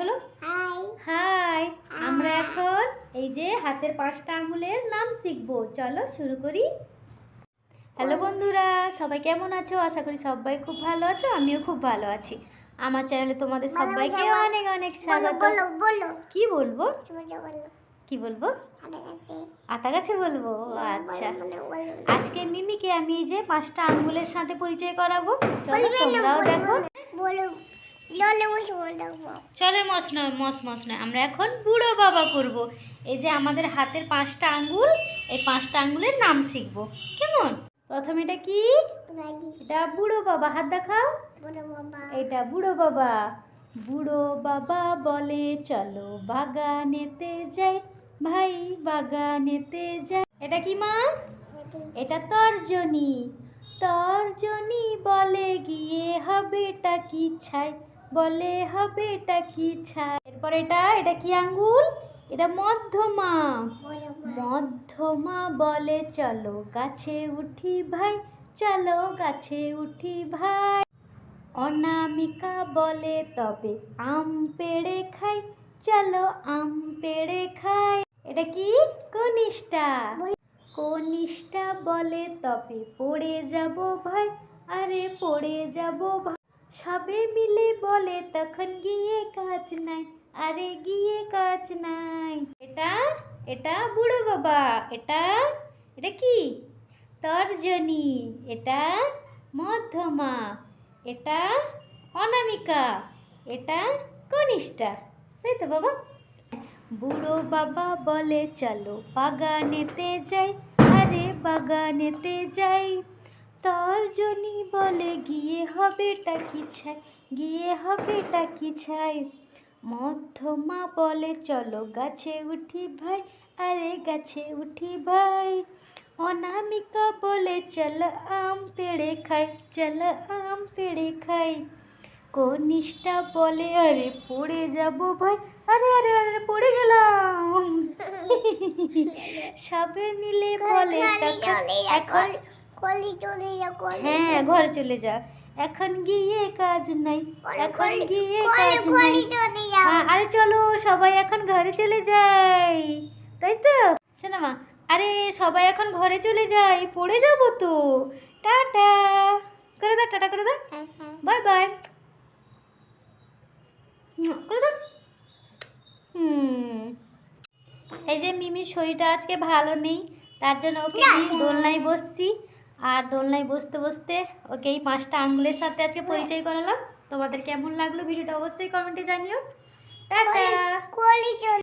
বলো? হাই আমরা এখন এই যে হাতের পাঁচটা আঙুলের নাম শিখব। চলো শুরু করি। হ্যালো বন্ধুরা সবাই কেমন আছো? আশা করি সবাই খুব ভালো আছো আমিও খুব ভালো আছি। আমার চ্যানেলে তোমাদের সবাইকে অনেক অনেক স্বাগত। কি বলব? কি বলব আতা গাছে। বলব? আচ্ছা। আজকে মিমিকে আমি এই যে পাঁচটা আঙ্গুলের সাথে পরিচয় করাবো। চলো তোমরাও দেখো। চলে মস নয় মস মস নয়। আমরা এখন বুড়ো বাবা করব। এই যে আমাদের হাতের পাঁচটা আঙ্গুল এই পাঁচটা আঙ্গুলের নাম শিখব। কেমন? প্রথমে এটা কি? এটা বুড়ো বাবা। হাত দেখাও। এটা বুড়ো বাবা। বুড়ো বাবা বলে চলো বাগানেতে যাই ভাই বাগানেতে যাই। এটা কি মা? এটা তর্জনী। তর্জনী বলে গিয়ে হবেটা কি ছাই? বলে হবে এটা কি ছাই এরপর এটা এটা কি আঙ্গুল? এটা মধ্যমা। মধ্যমা বলে, চলো গাছে উঠি ভাই, চলো গাছে উঠি ভাই। অনামিকা বলে, তবে আম পেড়ে খাই, চলো আম পেড়ে খাই। এটা কি? কনিষ্ঠা। কনিষ্ঠা বলে, তবে পড়ে যাব ভাই, আরে পড়ে যাব ভাই। সবে মিলে বলে তখন গিয়ে কাজ নাই, আরে গিয়ে কাজ নাই। এটা এটা বুড়ো বাবা, এটা এটা কি? তর্জনী, এটা মধ্যমা, এটা অনামিকা, এটা কনিষ্ঠা। তাই তো বাবা? বুড়ো বাবা বলে, চলো বাগানেতে যাই, আরে বাগানেতে যাই। তর্জনী বলে গিয়ে হবেটা কি ছাই? গিয়ে হবেটা কি ছাই? মধ্যমা বলে চলো গাছে উঠি ভাই আরে গাছে উঠি ভাই। অনামিকা বলে চল আম পেড়ে খাই চল আম পেড়ে খাই। কনিষ্ঠা বলে আরে পড়ে যাব ভাই আরে আরে আরে পড়ে গেলাম। সবে মিলে বলে এখন কলি চলে যা কলি হ্যাঁ ঘরে চলে যা। এখন গিয়ে কাজ নাই। এখন গিয়ে কাজ নাই। হ্যাঁ, আরে চলো সবাই এখন ঘরে চলে যাই। তাই তো? শোনো মা আরে সবাই এখন ঘরে চলে যাই। পড়ে যাব তো। টাটা। করে দাও টাটা করে দাও। Bye bye. করে দাও। হুম। এই যে মিমির শরীরটা আজকে ভালো নেই তার জন্য ওকে দোলনায় বসছি। আর দোলনায় বসতে বসতে ওকে এই পাঁচটা আঙ্গুলের সাথে আজকে হ্যাঁ। পরিচয় করালাম। তোমাদের কেমন লাগল ভিডিওটা অবশ্যই কমেন্টে জানিও। টাটা।